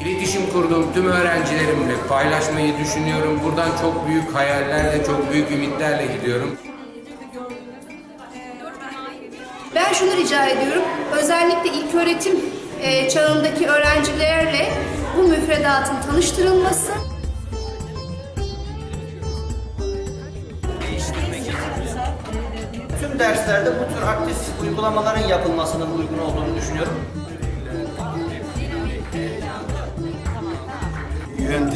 İletişim kurduğum tüm öğrencilerimle paylaşmayı düşünüyorum. Buradan çok büyük hayallerle, çok büyük ümitlerle gidiyorum. Ben şunu rica ediyorum, özellikle ilk öğretim e, çağındaki öğrencilerle bu müfredatın tanıştırılması. Tüm derslerde bu tür aktif uygulamaların yapılmasının uygun olduğunu düşünüyorum.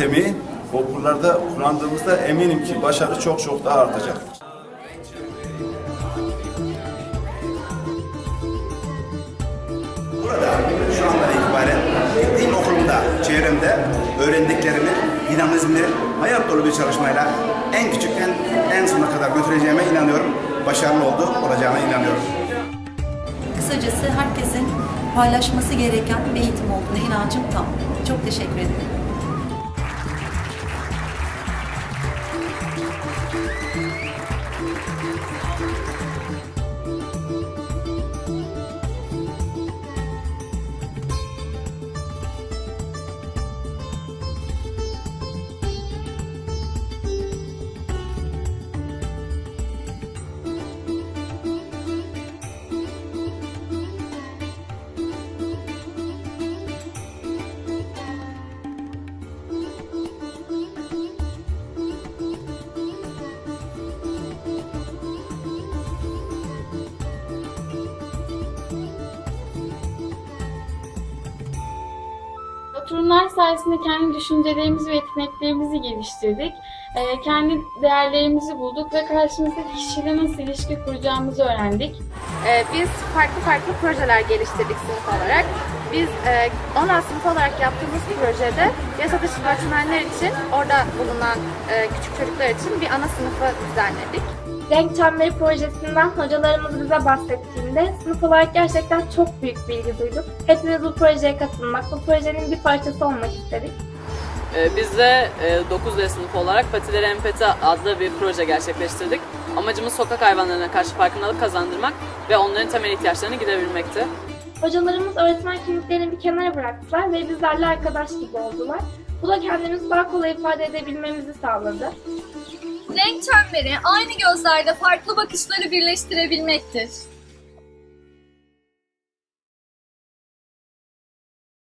Yöntemi okullarda kullandığımızda eminim ki başarı çok çok daha artacak. Burada şu andan itibaren gittiğim okulumda, çevremde öğrendiklerimi, dinamizmleri hayat dolu bir çalışmayla en küçükten en sona kadar götüreceğime inanıyorum. Başarılı oldu, olacağına inanıyorum. Kısacası herkesin paylaşması gereken bir eğitim olduğuna inancım tam. Çok teşekkür ederim. Oturumlar sayesinde kendi düşüncelerimizi ve yeteneklerimizi geliştirdik. Ee, kendi değerlerimizi bulduk ve karşımızdaki kişiyle nasıl ilişki kuracağımızı öğrendik. Ee, biz farklı farklı projeler geliştirdik sınıf olarak. Biz e, 10 sınıf olarak yaptığımız projede yasa dışı için, orada bulunan e, küçük çocuklar için bir ana sınıfı düzenledik. Renk Çemberi projesinden hocalarımız bize bahsettiğinde sınıf olarak gerçekten çok büyük bilgi duyduk. Hepimiz bu projeye katılmak, bu projenin bir parçası olmak istedik. Ee, Biz de e, 9D sınıfı olarak Patileri Empati adlı bir proje gerçekleştirdik. Amacımız sokak hayvanlarına karşı farkındalık kazandırmak ve onların temel ihtiyaçlarını giderilmekti. Hocalarımız öğretmen kimliklerini bir kenara bıraktılar ve bizlerle arkadaş gibi oldular. Bu da kendimizi daha kolay ifade edebilmemizi sağladı. Renk çemberi aynı gözlerde farklı bakışları birleştirebilmektir.